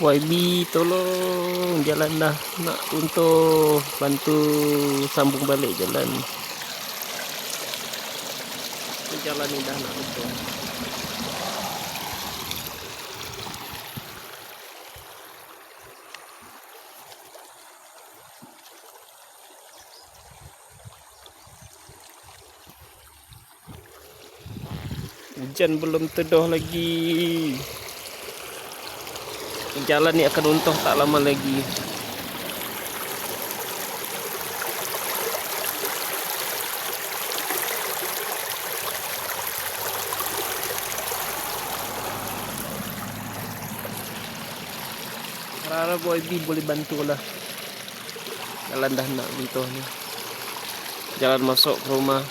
YB tolong. Jalan dah. Nak untuk bantu sambung balik jalan. Jalan ni dah nak runtuh. Hujan belum teduh lagi Jalan ni akan runtuh tak lama lagi. Harap Boy B boleh bantu lah Jalan dah nak runtuh ni. Jalan masuk ke rumah